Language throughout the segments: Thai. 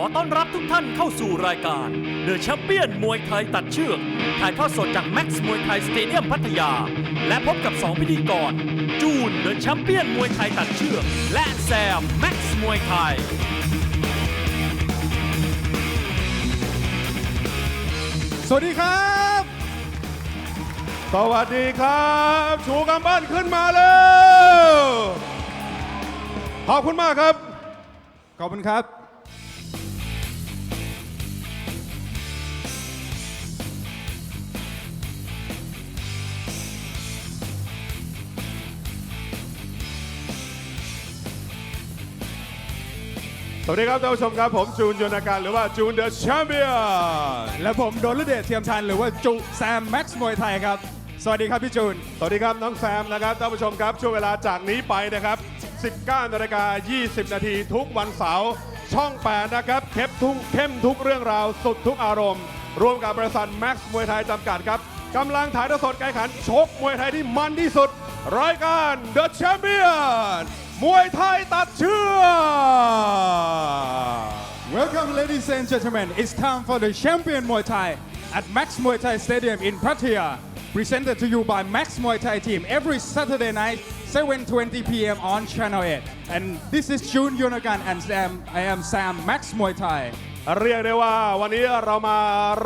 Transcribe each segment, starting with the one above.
อต้อนรับทุกท่านเข้าสู่รายการ The Champion มวยไทยตัดเชือก ถ่ายทอดสดจาก Max มวยไทยสเตเดียมพัทยา และพบกับ 2 พิธีกร จูน The Champion มวยไทยตัดเชือก และแซม Max มวยไทย สวัสดีครับ สวัสดีครับ ชูกำปั้นขึ้นมาเลยขอบคุณมากครับ ขอบคุณครับ วัสดีครับท่านผู้ชมครับผมจูนยนต์การหรือว่าจูนเดอะแชมเปี้ยนและผมโดนฤเดชเทียมชันหรือว่าจุแซมแม็กซ์มวยไทยครับ สวัสดีครับพี่จูน สวัสดีครับน้องแซมนะครับท่านผู้ชมครับช่วงเวลาจากนี้ไปนะครับ 19นาฬิกา20 นาทีทุกวันเสาร์ช่อง 8 นะครับเข้มทุกเข้มทุกเรื่องราวสุดทุกอารมณ์ ร่วมกับบริษัทแม็กซ์มวยไทยจำกัดครับกำลังถ่ายทอดสดการแข่งขันชกมวยไทยที่มันที่สุดรายการ The Champion มวยไทยตัดเชือก Welcome ladies and gentlemen it's time for the champion Muay Thai at Max Muay Thai Stadium in Pattaya presented to you by Max Muay Thai team every Saturday night 7:20 p.m. on Channel 8 and this is June Yonagan and Sam I am Sam Max Muay Thai เรียกได้ว่าวันนี้เรามา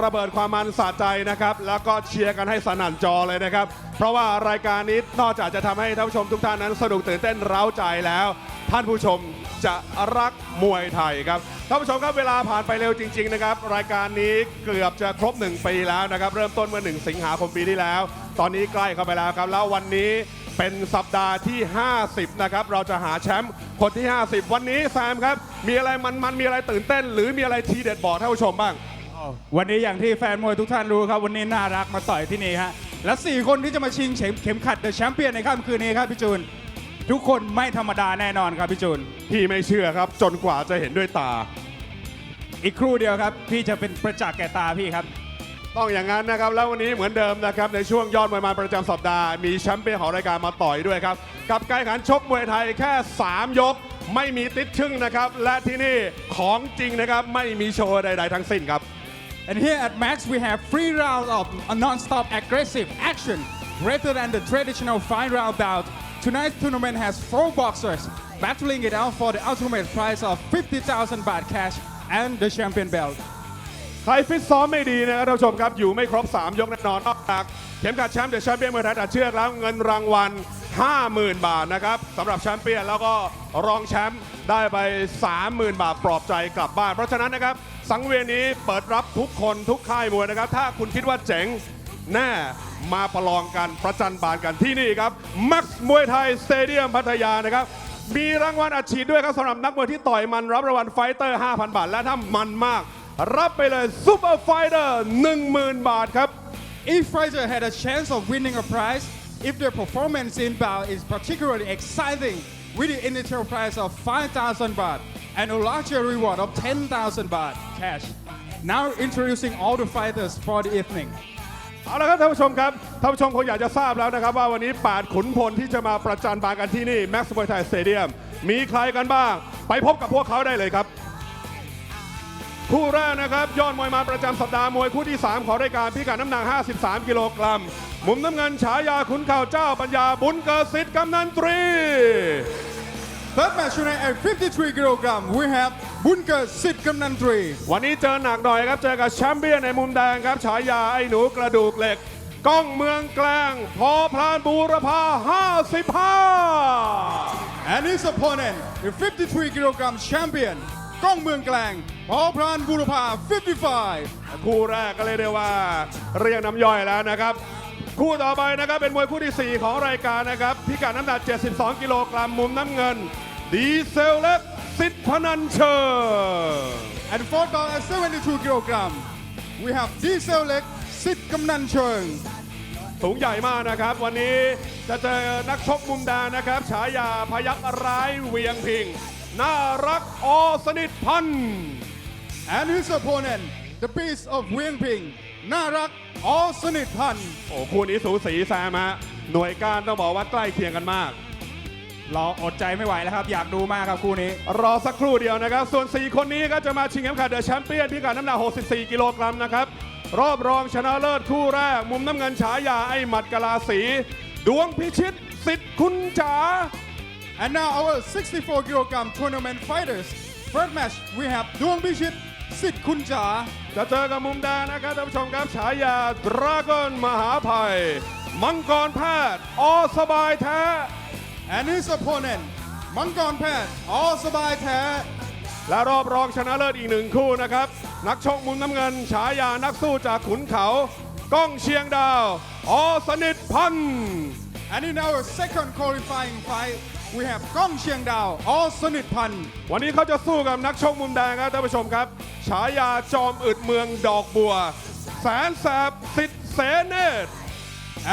ระเบิดความมันสะใจนะครับ แล้วก็เชียร์กันให้สนั่นจอเลยนะครับ เพราะว่ารายการนี้นอกจากจะทำให้ท่านผู้ชมทุกท่านนั้นสนุกตื่นเต้นเร้าใจแล้ว ท่านผู้ชมจะรักมวยไทยครับท่านผู้ชมครับเวลาผ่านไปเร็วจริง ๆ นะครับ รายการนี้เกือบจะครบ 1 ปีแล้วนะครับ เริ่มต้นเมื่อ 1 สิงหาคมปีที่แล้ว ตอนนี้ใกล้เข้าไปแล้วครับแล้ววันนี้ เป็นสัปดาห์ที่ 50 นะครับ เราจะหาแชมป์คนที่ 50 วันนี้แซมครับ มีอะไรมันๆมีอะไรตื่นเต้น หรือมีอะไรทีเด็ดบอกท่านผู้ชมบ้าง วันนี้อย่างที่แฟนมวยทุกท่านรู้ครับ วันนี้น่ารักมาต่อยที่นี่ฮะ และ 4 คนที่จะมาชิงเข็มเข็มขัดเดอะแชมเปี้ยนในค่ำคืนนี้ครับพี่จูน ทุกคนไม่ธรรมดาแน่นอนครับพี่จูน พี่ไม่เชื่อครับ จนกว่าจะเห็นด้วยตา อีกครู่เดียวครับ พี่จะเป็นประจักษ์แก่ตาพี่ครับ ต้องอย่างนั้นนะครับ แล้ววันนี้เหมือนเดิมนะครับ ในช่วงยอดมวยมันประจำสัปดาห์ มีแชมเปี้ยนของรายการมาต่อยด้วยครับ กับการแข่งขันชกมวยไทยแค่ 3 ยก ไม่มีติดชึ่งนะครับ และที่นี่ของจริงนะครับ ไม่มีโชว์ใด ๆ ทั้งสิ้นครับ And here at Max we have three rounds of a non-stop aggressive action rather than the traditional five round bout. Tonight's tournament has four boxers battling it out for the ultimate prize of 50,000 baht cash and the champion belt. ใครฟิตซ้อมไม่ดีนะครับท่านผู้ชมครับ อยู่ไม่ครบ 3 ยกแน่นอนนอกจากเข็มขัดแชมป์เดอะแชมเปี้ยนมวยไทยตัดเชือกแล้วเงินรางวัล 50,000 บาทนะครับสำหรับแชมเปี้ยนแล้วก็รองแชมป์ได้ไป 30,000 บาทปลอบใจกลับบ้าน เพราะฉะนั้นนะครับ สังเวียนนี้เปิดรับทุกคนทุกค่ายมวยนะครับ ถ้าคุณคิดว่าเจ๋งแน่มาประลองกันประจันบานกันที่นี่ครับมักมวยไทยสเตเดียมพัทยานะครับมีรางวัลอัดฉีดด้วยครับสำหรับนักมวยที่ต่อยมันรับรางวัลไฟเตอร์ 5,000 บาท และถ้ามันมาก รับไปเลยซูเปอร์ไฟเตอร์10,000 บาทครับ Each fighter had a chance of winning a prize if their performance in bout is particularly exciting with the initial prize of 5,000 baht and a larger reward of 10,000 baht cash. Now introducing all the fighters for the evening. เอาละครับท่านผู้ชมครับท่านผู้ชมคงอยากจะทราบแล้วนะครับ ว่าวันนี้ 8 ขุนพลที่จะมาประจันบานกันที่นี่แม็กซ์มวยไทยสเตเดียมมีใครกันบ้าง ไปพบกับพวกเขาได้เลยครับ คู่แรกนะครับ ยอดมวยมาประจำสัปดาห์มวยคู่ที่ 3 ของรายการพิกัดน้ำหนัก 53 กิโลกรัม มุมน้ำเงินฉายาขุนข่าวเจ้าปัญญาบุญเกิดสิทธิ์กำนันตรี Third match tonight at 53 kilogram, we have Bunker Sit Kamnantri. วันนี้เจอหนักหน่อยครับ เจอกับแชมเปี้ยนในมุมแดงครับ ฉายาไอ้หนูกระดูกเหล็ก ก้องเมืองแกลงพอพลานบูรพา 55 And his opponent, the 53 kilogram champion, Kong Muang Klang, Paul Pran Burapa, 55. คู่แรกก็เลยกได้ว่าเรียงน้ำย่อยแล้วนะครับ คู่ต่อไปนะครับเป็นมวยคู่ที่ 4 ของรายการนะครับพิกัดน้ำหนัก 72 กิโลกรัมมุมน้ำเงิน ดีเซลเล็กสิทธิ์พนันเชิง And fourth bout at 72 kilogram, we have Diesel Lek Sit Kamnan Cheng. สูงใหญ่มากนะครับ วันนี้จะเจอนักชกมุมแดงนะครับ ฉายาพยักร้ายเวียงพิง น่ารักอสนิทพันธ์ And his opponent, the beast of Wing Ping, Narak All Sunit Pan. โอ้คู่นี้สูสีแซมฮะหน่วยการต้องบอกว่าใกล้เคียงกันมากรออดใจไม่ไหวแล้วครับ อยากดูมากครับคู่นี้ รอสักครู่เดียวนะครับ ส่วน 4 คนนี้ก็จะมาชิงเข็มขัดเดอะแชมเปี้ยนพิกัดน้ำหนัก 64 กิโลกรัมนะครับ รอบรองชนะเลิศคู่แรก มุมน้ำเงินฉายาไอ้หมัดกะลาสี ดวงพิชิตสิทธิ์คุณจ๋า And now our 64 kilogram tournament fighters. First match we have Duong Bishit Sit Kunja จะเจอกับมุมแดงนะครับท่านผู้ชมครับฉายาดราก้อนมหาภัย มังกรแพทย์อสบายแท้ and his opponent Mangkon Pat All Sabai Tha และรอบรองชนะเลิศอีกหนึ่งคู่นะครับ นักชกมุมน้ำเงิน ฉายานักสู้จากขุนเขา ก้องเชียงดาว อสนิทพันธ์ And in our second qualifying fight we have Gong Chiang Dao All Sunit Pan วันนี้เขาจะสู้กับนักชกมุมแดงครับท่านผู้ชมครับ ฉายาจอมอึดเมืองดอกบัว แสนแสบสิทธิ์เสเนตร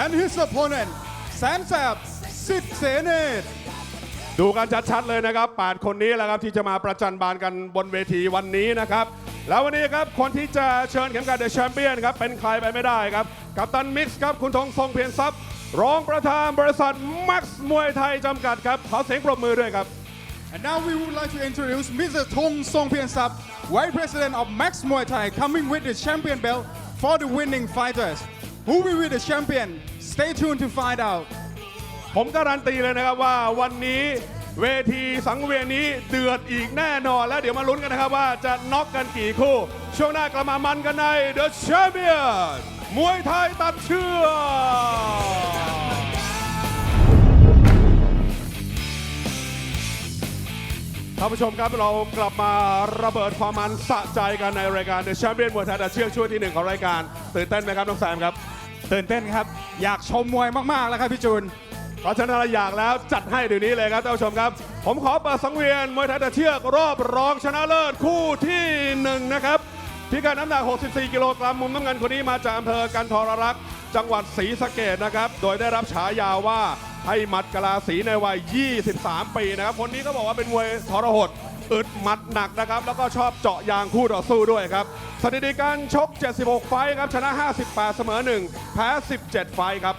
and his opponent Sansap Sit Senet ดูกันชัดๆเลยนะครับ 8 คนนี้แหละครับที่จะมาประจันบานกันบนเวทีวันนี้นะครับ แล้ววันนี้ครับคนที่จะเชิญเข็มขัดเดอะแชมเปี้ยนครับเป็นใครไปไม่ได้ครับ กัปตันมิกซ์ครับคุณธงทรงเพียรทรัพย์ รองประธานบริษัทมักซ์มวยไทยจำกัดครับ ขอเสียงปรบมือด้วยครับ And now we would like to introduce Mr. Thong Songpian Sap, Vice President of Max Muay Thai, coming with the champion belt for the winning fighters. Who will be the champion? Stay tuned to find out. ผมการันตีเลยนะครับว่าวันนี้เวทีสังเวียนนี้เดือดอีกแน่นอน แล้วเดี๋ยวมาลุ้นกันนะครับว่าจะน็อกกันกี่คู่ ช่วงหน้ากลับมามันกันใน The Champion มวยไทยตัดเชือก ท่านผู้ชมครับเรากลับมาระเบิดความมันสะใจกันในรายการ The Champion มวยไทยตัดเชือกช่วงที่หนึ่งของรายการตื่นเต้นไหมครับน้องแซมครับ ตื่นเต้นครับ อยากชมมวยมาก ๆ แล้วครับพี่จูน เพราะฉะนั้นเราอยากแล้วจัดให้เดี๋ยวนี้เลยครับท่านผู้ชมครับ ผมขอเปิดสังเวียนมวยไทยตะเชือกรอบรองชนะเลิศคู่ที่หนึ่งนะครับพิกัดน้ำหนัก 64 กิโลกรัมมุมน้ำเงินคนนี้มาจากอำเภอกันทรรักษ์จังหวัดศรีสะเกดนะครับโดยได้รับฉายาว่า ให้หมัดกลาสีในวัย 23 ปีนะครับ คนนี้ก็บอกว่าเป็นมวยทรหดอึดหมัดหนักนะครับ แล้วก็ชอบเจาะยางคู่ต่อสู้ด้วยครับ สถิติการชก 76 ไฟครับ ชนะ 58 เสมอ 1 แพ้ 17 ไฟครับ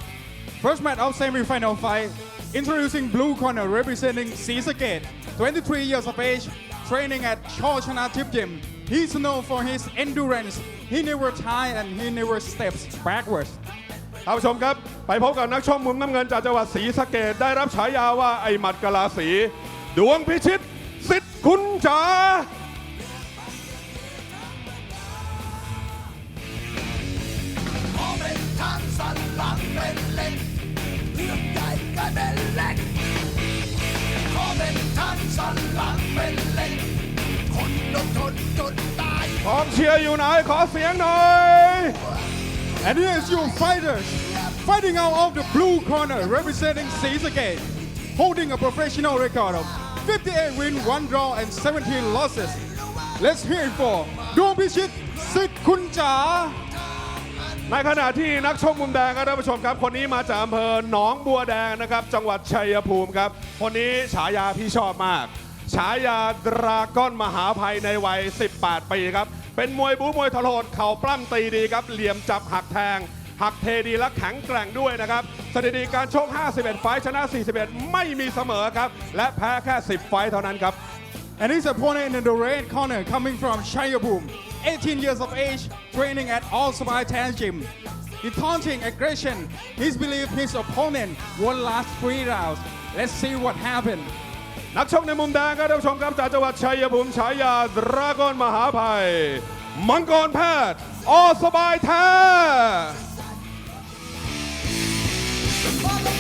First match of semi-final fight. Introducing blue corner representing Sisagate, 23 years of age, training at Chochanatip Gym. He's known for his endurance. He never tired and he never steps backwards. ท่านผู้ชมครับ ไปพบกับนักชกมุมน้ำเงินจากจังหวัดศรีสะเกดได้รับฉายาว่าไอหมัดกะลาสีดวงพิชิตสิทธิ์คุณจ๋าพอเป็นทางสันหลังเป็นเล็กเรื่องใหญ่ก็เป็นเล็กพอเป็นทางสันหลังเป็นเล็กคนอดทนจนตายพร้อมเชียร์อยู่ไหนขอเสียงหน่อย And here's your fighters, fighting out of the blue corner, representing Sisagate, holding a professional record of 58 wins, 1 draw, and 17 losses. Let's hear it for Dong Bishit Sit Kunja. ในขณะที่นักชกมุมแดงครับท่านผู้ชมครับ คนนี้มาจากอำเภอหนองบัวแดงนะครับ จังหวัดชัยภูมิครับ คนนี้ฉายาพี่ชอบมาก ฉายาดราก้อนมหาภัยในวัย 18 ปีครับ เป็นมวยบู๊มวยทรหดเข่าปล้ำตีดีครับ เหลี่ยมจับหักแทง หักเทดีและแข็งแกร่งด้วยนะครับ สถิติการชก 51 ไฟชนะ 41 ไม่มีเสมอครับ และแพ้แค่ 10 ไฟเท่านั้นครับ And his opponent in the red corner coming from Chayabum, 18 years of age, training at All Sabai Tan Gym. The taunting aggression, he's believed his opponent won last three rounds. Let's see what happened. นักชกในมุมแดงครับท่านผู้ชมครับจากจังหวัดชัยภูมิฉายาดราก้อนมหาภัย มังกรแพทย์อสบายแท้พอต้อง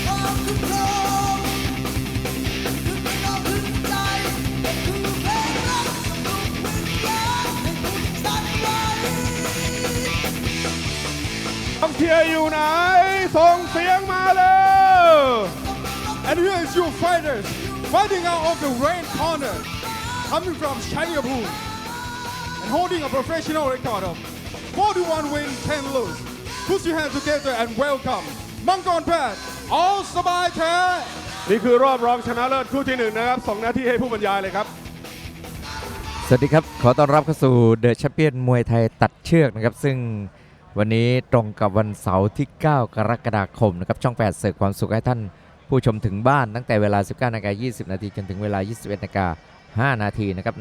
เพลงรักลูกพึ่งรักให้คุณสั่นไหวต้องเชียร์อยู่ไหน ส่งเสียงมาเลย And here is your fighters, fighting out of the red corner, coming from Chayabum, and holding a professional record of 41 wins, 10 lose. Put your hands together and welcome Mangkon Pat, All Sabai Tan. นี่คือรอบรองชนะเลิศคู่ที่หนึ่งนะครับส่งหน้าที่ให้ผู้บรรยายเลยครับ สวัสดีครับ ขอต้อนรับเข้าสู่เดอะแชมเปี้ยนมวยไทยตัดเชือกนะครับ ซึ่งวันนี้ตรงกับวันเสาร์ที่ 9 กรกฎาคมนะครับ ช่อง 8 เสิร์ฟความสุขให้ท่าน ผู้ชมถึงบ้านตั้งแต่เวลา 19นาฬิกา20 นาทีจนถึงเวลา 21นาฬิกา5นาทีนะครับ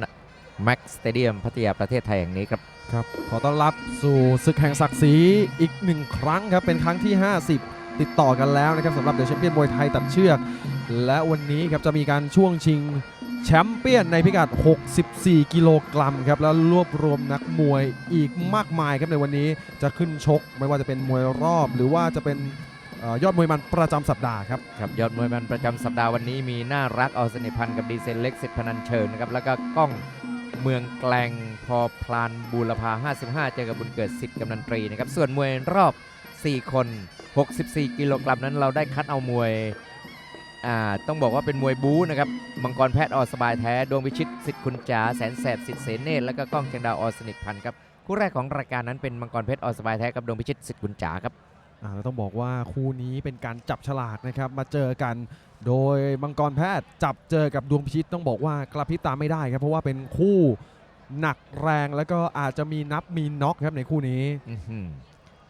แม็กสเตเดียมพัทยาประเทศไทยแห่งนี้ครับครับ ขอต้อนรับสู่ศึกแห่งศักดิ์ศรีอีกหนึ่งครั้งครับ เป็นครั้งที่ 50 ติดต่อกันแล้วนะครับสำหรับเดอะแชมเปี้ยนมวยไทยตัดเชือก และวันนี้ครับจะมีการช่วงชิงแชมเปี้ยนในพิกัด 64 กิโลกรัมครับ แล้วรวบรวมนักมวยอีกมากมายครับในวันนี้จะขึ้นชก ไม่ว่าจะเป็นมวยรอบหรือว่าจะเป็น ยอดมวยมันประจำสัปดาห์ครับครับยอดมวยมันประจำสัปดาห์วันนี้มีน่ารักออสนิพันธ์กับดีเซลเล็กสิทธิพนันเชิญนะครับแล้วก็กล้องเมืองแกลงพอพลานบูรพา 55 เจอกับบุญเกิดสิทธิ์กำนันตรีนะครับส่วนมวยรอบ 4 คน 64 กิโลกรัมนั้นเราได้คัดเอามวยต้องบอกว่าเป็นมวยบู๊นะครับ มังกรแพทย์ออสบายแท้ ดวงวิชิตสิทธิ์คุณจ๋า แสนแสบสิทธิ์เสนเนตแล้วก็กล้องเชียงดาวออสนิทพันธ์ครับ คู่แรกของรายการนั้นเป็นมังกรเพชรออสบายแท้กับดวงวิชิตสิทธิ์คุณจ๋าครับ อ่าแล้วต้องบอกว่าคู่นี้เป็นการจับฉลากนะครับ มาเจอกันโดยมังกรแพทย์จับเจอกับดวงพิชิตต้องบอกว่ากระพริบตาไม่ได้ครับ เพราะว่าเป็นคู่หนักแรงแล้วก็อาจจะมีนับมีน็อกครับในคู่นี้อื้อหือ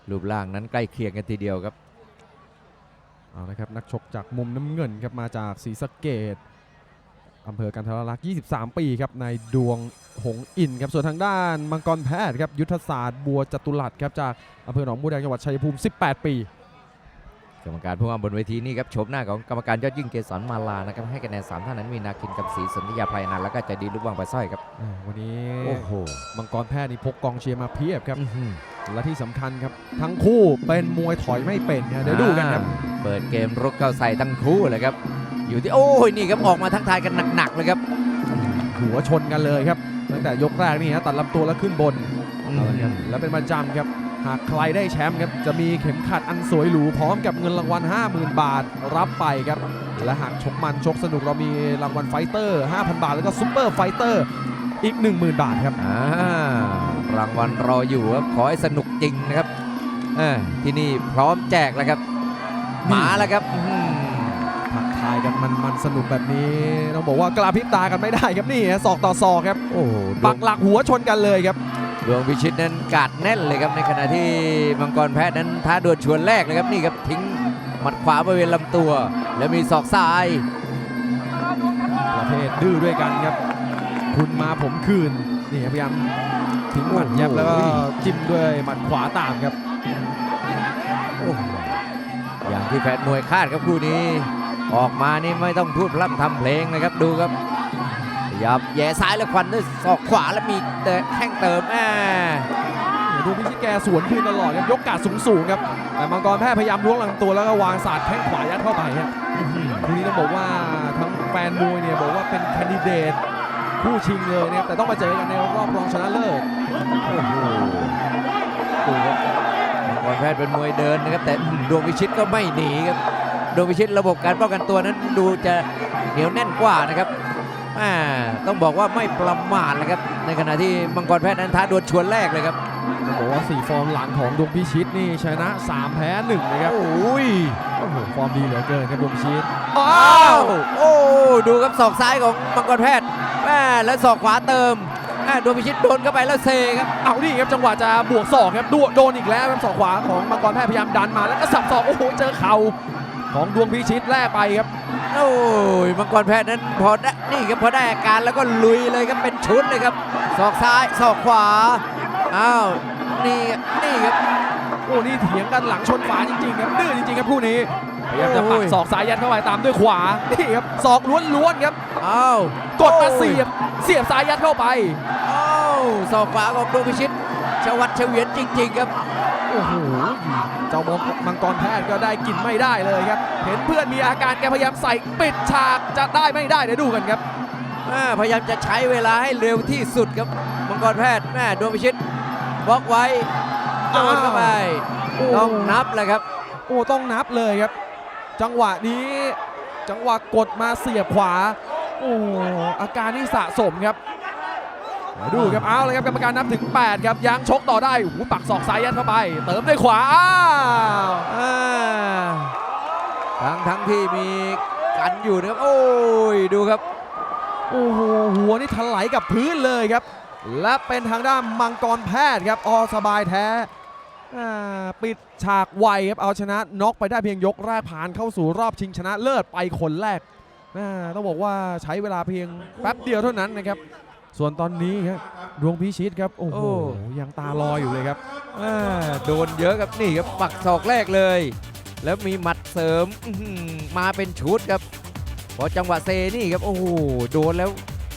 รูปร่างนั้นใกล้เคียงกันทีเดียวครับเอาละครับนักชกจากมุมน้ำเงินครับมาจากศรีสะเกดอำเภอกันทรลักษณ์ 23 ปีครับในดวง หงอินครับ ส่วนทางด้านมังกรแพทย์ครับ ยุทธศาสตร์บัวจตุรัสครับ จากอำเภอหนองบัวแดงจังหวัดชัยภูมิ 18 ปี กรรมการผู้ว่าบนเวทีนี่ครับชมหน้าของกรรมการยอดยิ่งเกษรมาลานะครับให้คะแนนสามท่านนั้นมีนาคินกับศรีสนธิยาภัยนันท์แล้วก็ใจะดีลูกวังปลาสร้อยครับอ่าวันนี้โอ้โหมังกรแพทย์นี่พกกองเชียร์มาเพียบครับ อื้อหือ และที่สำคัญครับ ทั้งคู่เป็นมวยถอยไม่เป็นครับเดี๋ยวดูกันครับ อ่าเปิดเกมรุกเข้าใส่ทั้งคู่เลยครับ อยู่ที่โอ้ยนี่ครับออกมาทักทายกันหนักๆเลยครับ หัวชนกันเลยครับ ตั้งแต่ยกแรกนี่ฮะตัดลำตัวแล้วขึ้นบนเอาละครับและเป็นประจำครับ หากใครได้แชมป์ครับจะมีเข็มขัดอันสวยหรูพร้อมกับเงินรางวัล 50,000 บาทรับไปครับ และหากชกมันชกสนุกเรามีรางวัลไฟเตอร์ 5,000 บาท แล้วก็ซุปเปอร์ไฟเตอร์อีก 10,000 บาทครับอ่ารางวัลรออยู่ครับขอให้สนุกจริงนะครับเออที่นี่พร้อมแจกแล้วครับ มาแล้วครับอื้อหือ ทักทายกันมันมันสนุกแบบนี้ต้องบอกว่ากระพริบตากันไม่ได้ครับนี่ฮะศอกต่อศอกครับโอ้โหดวปังกหลักหัวชนกันเลยครับดวงพิชิตนั้นกาดแน่นเลยครับในขณะที่มังกรแพทย์นั้นท้าดวลชวนแรกเลยครับนี่ครับทิ้งหมัดขวาบริเวณลำตัว แล้วมีศอกซ้ายประเภทดื้อด้วยกันครับ คุณมาผมคืนนี่ครับพยายามทิ้งหมัดยับแล้วก็จิ้มด้วยหมัดขวาตามครับโอ้โหอย่างที่แฟนมวยคาดครับคู่นี้ ออกมานี่ไม่ต้องพูดพร่ำทำเพลงนะครับดูครับขยับแย่ซ้ายแล้วควันด้วยศอกขวาแล้วมีเตะแข้งเติมแม่ดูพิชิตแกสวนคืนตลอดครับยกกาดสูงๆครับแต่มังกรแพทย์พยายามล้วงลำตัวแล้วก็วางศาสตร์แข้งขวายัดเข้าไปครับคู่นี้ต้องบอกว่าทั้งแฟนมวยเนี่ยบอกว่าเป็นแคนดิเดตคู่ชิงเลยนะครับแต่ต้องมาเจอกันในรอบรองชนะเลิศโอ้โหดูครับมังกรแพทย์เป็นมวยเดินนะครับแต่ดวงวิชิตก็ไม่หนีครับ ดวงวิชิตระบบการป้องกันตัวนั้นดูจะเหนียวแน่นกว่านะครับแม่ต้องบอกว่าไม่ประมาทเลยครับ ในขณะที่มังกรแพทย์นั้นท้าดวลชวนแรกเลยครับต้องบอกว่า4ฟอร์มหลังของดวงพิชิตนี่ชนะ 3 แพ้1นะครับ โอ้ยโอ้โหฟอร์มดีเหลือเกินครับดวงพิชิตอ้าวโอ้ดูครับศอกซ้ายของมังกรแพทย์แม่แล้วศอกขวาเติมแม่ดวงพิชิตโดนเข้าไปแล้วเซครับเอานี่ครับจังหวะจะบวกศอกครับดวโดนอีกแล้วครับศอกขวาของมังกรแพทย์พยายามดันมาแล้วก็สับศอกโอ้โหเจอเข่า ของดวงพิชิตแล่ไปครับ โอ้ยมังกรแพทย์นั้นพอได้นี่ครับพอได้อาการแล้วก็ลุยเลยครับเป็นชุดเลยครับศอกซ้ายศอกขวาอ้าวนี่นี่ครับโอ้นี่เถียงกันหลังชนฝาจริงๆครับดื้อจริงๆครับคู่นี้พยายามจะปักโอ้ยศอกซ้ายยัดเข้าไปตามด้วยขวานี่ครับศอกล้วนๆครับอ้าวกดมาเสียบเสียบซ้ายยัดเข้าไปอ้าวศอกขวาของดวงพิชิตชวัดเฉวียนจริง ๆ ครับ โอ้โหเจ้ามงมังกรแพทย์ก็ได้กินไม่ได้เลยครับ เห็นเพื่อนมีอาการแกพยายามใส่ปิดฉากจะได้ไม่ได้เดี๋ยวดูกันครับอ่าพยายามจะใช้เวลาให้เร็วที่สุดครับมังกรแพทย์แม่ดวงพิชิตบล็อกไว้โดนเข้าไปโอ้ต้องนับแหละครับ โอ้ต้องนับเลยครับ จังหวะนี้จังหวะกดมาเสียบขวาโอ้อาการนี่สะสมครับเดี๋ยวดูครับเอาเลยครับกรรมการนับถึง 8 ครับยังชกต่อได้โอ้โหปักศอกซ้ายยัดเข้าไป เติมด้วยขวาอ้าวอ่าทั้งทั้งที่มีกันอยู่นะครับโอ้ยดูครับโอ้โหหัวนี่ถลายกับพื้นเลยครับ และเป็นทางด้านมังกรแพทย์ครับอสบายแท้อ่าปิดฉากไวครับเอาชนะน็อกไปได้เพียงยกแรกผ่านเข้าสู่รอบชิงชนะเลิศไปคนแรกอ่าต้องบอกว่าใช้เวลาเพียงแป๊บเดียวเท่านั้นนะครับ ส่วนตอนนี้ครับดวงพิชิตครับโอ้โหโอ้ยังตาลอยอยู่เลยครับอ่าโดนเยอะครับนี่ครับปักศอกแรกเลย แล้วมีหมัดเสริมอื้อหือมาเป็นชุดครับพอจังหวะเซนี่ครับโอ้โหโดนแล้ว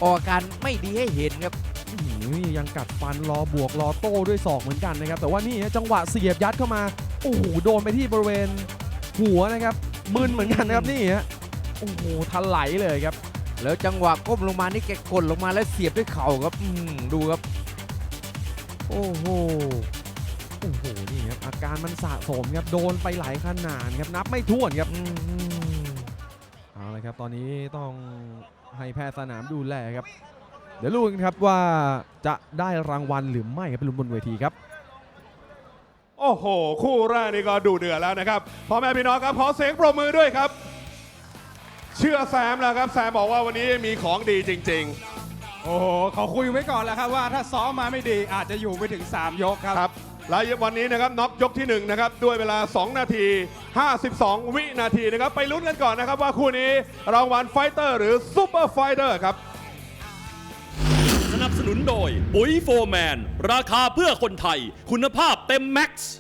ออกอาการไม่ดีให้เห็นครับอื้อหือนี่ยังกัดฟันรอบวกรอโต้ด้วยศอกเหมือนกันนะครับ แต่ว่านี่ฮะจังหวะเสียบยัดเข้ามาโอ้โหโดนไปที่บริเวณหัวนะครับมึนเหมือนกันนะครับนี่ฮะโอ้โหทลายเลยครับ แล้วจังหวะก้มลงมานี่แกกดลงมาแล้วเสียบด้วยเข่าครับดูครับ โอ้โหโอ้โหนี่ครับอาการมันสะสมครับโดนไปหลายขนาดครับนับไม่ถ้วนครับอื้อหือเอาละครับตอนนี้ต้องให้แพทย์สนามดูแลครับ เดี๋ยวรู้กันครับว่าจะได้รางวัลหรือไม่ครับเป็นลุ้นบนเวทีครับโอ้โห คู่แรกนี่ก็ดูเดือดแล้วนะครับพ่อแม่พี่น้องครับขอเสียงปรบมือด้วยครับ เชื่อแซมแล้วครับ แซมบอกว่าวันนี้มีของดีจริง โอ้โหเขาคุยไว้ก่อนแล้วครับว่าถ้าซ้อมมาไม่ดีอาจจะอยู่ไปถึง 3 ยกครับ ๆ ครับ และวันนี้นะครับน็อกยกที่1นะครับด้วยเวลา 2 นาที 52 วินาทีนะครับ ไปลุ้นกันก่อนนะครับว่าคู่นี้รางวัลไฟเตอร์หรือซูเปอร์ไฟเตอร์ครับ สนับสนุนโดยปุ๋ยโฟร์แมน ราคาเพื่อคนไทย คุณภาพเต็มแม็กซ์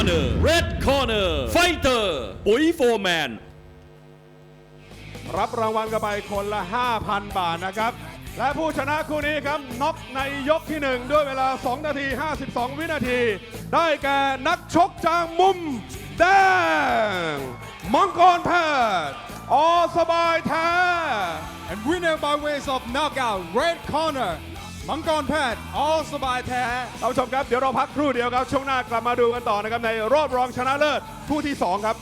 Corner Red Corner Fighter ปุ๋ยโฟร์แมนรับรางวัลกันไปคนละ 5,000 บาทนะครับ และผู้ชนะคู่นี้ครับน็อกในยกที่ 1 ด้วยเวลา 2 นาที 52 วินาที ได้แก่นักชกจากมุมแดงมังกรแพทย์อสบายแท้ and winner by ways of knockout red corner มังกรแพทย์ออสบายแท้ท่านผู้ชมครับเดี๋ยวเราพักครู่เดียวครับช่วงหน้ากลับมาดูกันต่อนะครับในรอบรองชนะเลิศคู่ที่2ครับ